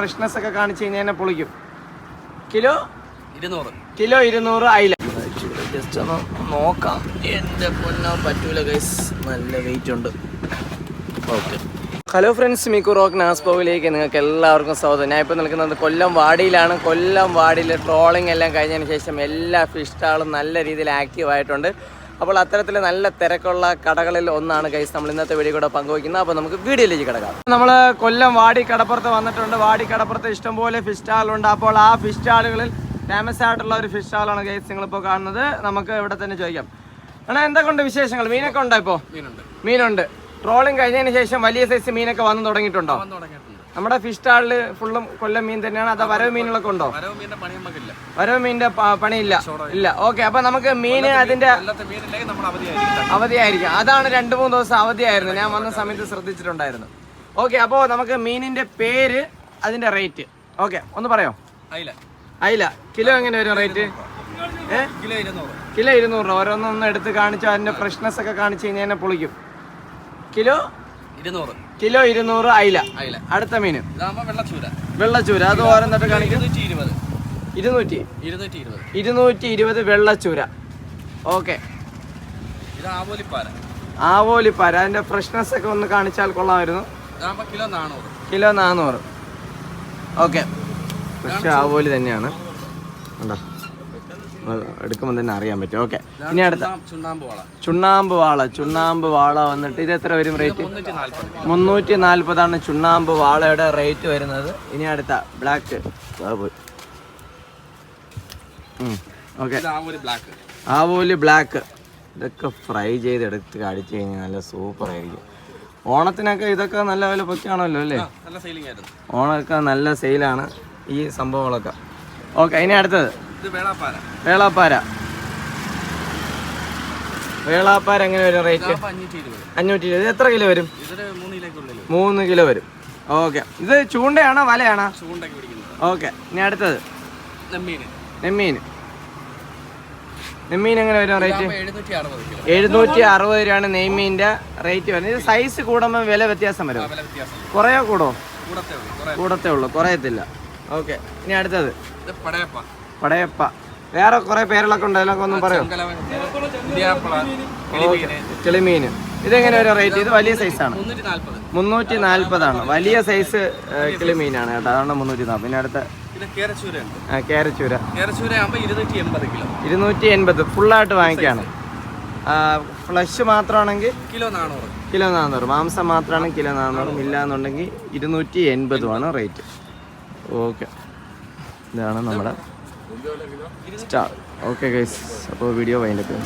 Freshness ഒക്കെ കാണിച്ചു കഴിഞ്ഞാൽ പൊളിക്കും. കിലോ? ഇരുന്നൂറ്. കിലോ ഇരുന്നൂറ് അയില. ജസ്റ്റ് ഒന്ന് നോക്കാം. എന്റെ പൊന്നോ പറ്റൂല ഗൈസ് നല്ല വെയിറ്റ് ഉണ്ട്. ഓക്കെ ഹലോ ഫ്രണ്ട്സ് മിക്കു റോക്ക് നാസ്പോവിലേക്ക് നിങ്ങൾക്ക് എല്ലാവർക്കും സ്വാഗതം. ഞാൻ ഇപ്പോൾ നിൽക്കുന്നത് കൊല്ലം വാടിയിലാണ്. കൊല്ലം വാടിയിൽ ട്രോളിംഗ് എല്ലാം കഴിഞ്ഞതിന് ശേഷം എല്ലാ ഫിഷ് സ്റ്റാളും നല്ല രീതിയിൽ ആക്റ്റീവ് ആയിട്ടുണ്ട്. അപ്പോൾ അത്തരത്തിൽ നല്ല തിരക്കുള്ള കടകളിൽ ഒന്നാണ് ഗൈസ് നമ്മൾ ഇന്നത്തെ വീഡിയോ കൂടെ പങ്കുവയ്ക്കുന്നത്. അപ്പോൾ നമുക്ക് വീഡിയോയിലേക്ക് കിടക്കാം. നമ്മൾ കൊല്ലം വാടി കടപ്പുറത്ത് വന്നിട്ടുണ്ട്. വാടി കടപ്പുറത്ത് ഇഷ്ടംപോലെ ഫിഷ് സ്റ്റാളുണ്ട് അപ്പോൾ ആ ഫിഷ് സ്റ്റാളുകളിൽ ഫേമസ് ആയിട്ടുള്ള ഒരു ഫിഷ് സ്റ്റാളാണ് ഗൈസ് നിങ്ങളിപ്പോൾ കാണുന്നത്. നമുക്ക് ഇവിടെ തന്നെ ചോദിക്കാം. അണ്ണാ എന്തൊക്കെയുണ്ട് വിശേഷങ്ങൾ? മീനൊക്കെ ഉണ്ടോ ഇപ്പോൾ? മീനുണ്ട്. ട്രോളിങ് ട്രോളിംഗ് കഴിഞ്ഞതിന് ശേഷം വലിയ സൈസ് മീനൊക്കെ വന്ന് തുടങ്ങിയിട്ടുണ്ട്. നമ്മുടെ ഫിഷ് സ്റ്റാളിൽ ഫുള്ളും കൊല്ലം മീൻ തന്നെയാണ്. അതോ വരവ് മീനുകളൊക്കെ ഉണ്ടോ? വരവ് മീനിന്റെ പണിയില്ല. ഇല്ല. ഓക്കെ അപ്പൊ നമുക്ക് മീൻ അതിന്റെ അവധിയായിരിക്കും. അതാണ് രണ്ടു മൂന്ന് ദിവസം അവധിയായിരുന്നു. ഞാൻ വന്ന സമയത്ത് ശ്രദ്ധിച്ചിട്ടുണ്ടായിരുന്നു. ഓക്കെ അപ്പോൾ നമുക്ക് മീനിന്റെ പേര് അതിന്റെ റേറ്റ് ഓക്കെ ഒന്ന് പറയോ? അയില. കിലോ എങ്ങനെ വരും റേറ്റ് കിലോ ഇരുന്നൂറ്. രൂപ. ഓരോന്നൊന്ന് എടുത്ത് കാണിച്ചു അതിന്റെ ഫ്രഷ്നെസ് ഒക്കെ കാണിച്ചു കഴിഞ്ഞാൽ പൊളിക്കും. കിലോ? ഇരുന്നൂറ്. കിലോ ഇരുന്നൂറ് അയില. അയില. അടുത്ത മീൻ. ഇതാകുമ്പോൾ വെള്ളച്ചൂര. വെള്ളച്ചൂര. അത് ഓരോന്നിട്ട് കാണിക്കും. ഇരുന്നൂറ്റി ഇരുപത് ഇരുന്നൂറ്റി. ഇരുന്നൂറ്റി ഇരുപത് ഇരുന്നൂറ്റി ഇരുപത് വെള്ളച്ചൂര. ഓക്കെ. ഇത് ആവോലിപ്പാര. ആവോലിപ്പാര. അതിന്റെ ഫ്രഷ്നെസ് ഒക്കെ ഒന്ന് കാണിച്ചാൽ കൊള്ളാമായിരുന്നു. കിലോ നാനൂറ് കിലോ നാനൂറ് ഓക്കെ. ഫ്രഷ് ആവോലി തന്നെയാണ്. ഉണ്ടോ എടുക്കുമ്പോൾ തന്നെ അറിയാൻ പറ്റും. ഓക്കെ ഇനി അടുത്ത. ചുണ്ണാമ്പ്- വാള. ചുണ്ണാമ്പ് വാള വന്നിട്ട് ഇത് എത്ര വരും റേറ്റ് മുന്നൂറ്റി നാൽപ്പതാണ് ചുണ്ണാമ്പ് വാളയുടെ റേറ്റ് വരുന്നത്. ഇനി അടുത്ത ബ്ലാക്ക് ഓക്കെ ആവോലി ബ്ലാക്ക് ഇതൊക്കെ ഫ്രൈ ചെയ്ത് എടുത്ത് അടിച്ചു കഴിഞ്ഞാൽ നല്ല സൂപ്പർ ആയിരിക്കും. ഓണത്തിനൊക്കെ ഇതൊക്കെ നല്ല വില പൊക്കാണല്ലോ അല്ലേ? ഓണമൊക്കെ നല്ല സെയിലാണ് ഈ സംഭവങ്ങളൊക്കെ. ഓക്കെ ഇനി അടുത്തത്. ഇത് വേളാപ്പാര. വേളാപ്പാര. വേളാപ്പാര എങ്ങനെ വരും റേറ്റ് അഞ്ഞൂറ്റി ഇരുപത്. എത്ര കിലോ വരും? മൂന്ന് കിലോ വരും. ഓക്കെ. ഇത് ചൂണ്ടയാണോ വലയാണോ? ഓക്കെ. ഇനി അടുത്തത്. നെമ്മീൻ. നെമ്മീൻ എങ്ങനെ വരും റേറ്റ് എഴുന്നൂറ്റി അറുപത് രൂപയാണ് നെയ്മീന്റെ റേറ്റ് വരുന്നത്. ഇത് സൈസ് കൂടുമ്പോൾ വില വ്യത്യാസം വരും. കുറയോ കൂടോ? കൂടത്തേ ഉള്ളൂ കുറയത്തില്ല. ഓക്കെ. ഇനി അടുത്തത്. പടയപ്പ. പടയപ്പ. വേറെ കുറെ പേരുകളൊക്കെ ഉണ്ട് അതിലൊക്കെ ഒന്നും പറയോ. കിളിമീൻ ഇതെങ്ങനെ ഒരു റേറ്റ് ഇത് വലിയ സൈസാണ് മുന്നൂറ്റി നാല്പത് മുന്നൂറ്റി നാൽപ്പതാണ് വലിയ സൈസ് കിളിമീനാണ് കേട്ടോ. അതാണ് മുന്നൂറ്റി നാൽപ്പത് പിന്നെ അടുത്ത. കേരച്ചൂര. എൺപത് ഇരുന്നൂറ്റി എൺപത് ഫുള്ളായിട്ട് വാങ്ങിക്കാണ്. ഫ്ലഷ് മാത്രമാണെങ്കിൽ കിലോ നാനൂറ്. കിലോ നാനൂറ്. മാംസം മാത്രമാണെങ്കിൽ കിലോ നാനൂറും ഇല്ല എന്നുണ്ടെങ്കിൽ ഇരുന്നൂറ്റി എൺപതുമാണ് റേറ്റ് ഓക്കെ ഇതാണ് നമ്മുടെ സ്റ്റാർ ഓക്കെ ഗൈസ് അപ്പോൾ വീഡിയോ വൈൻഡപ്പ്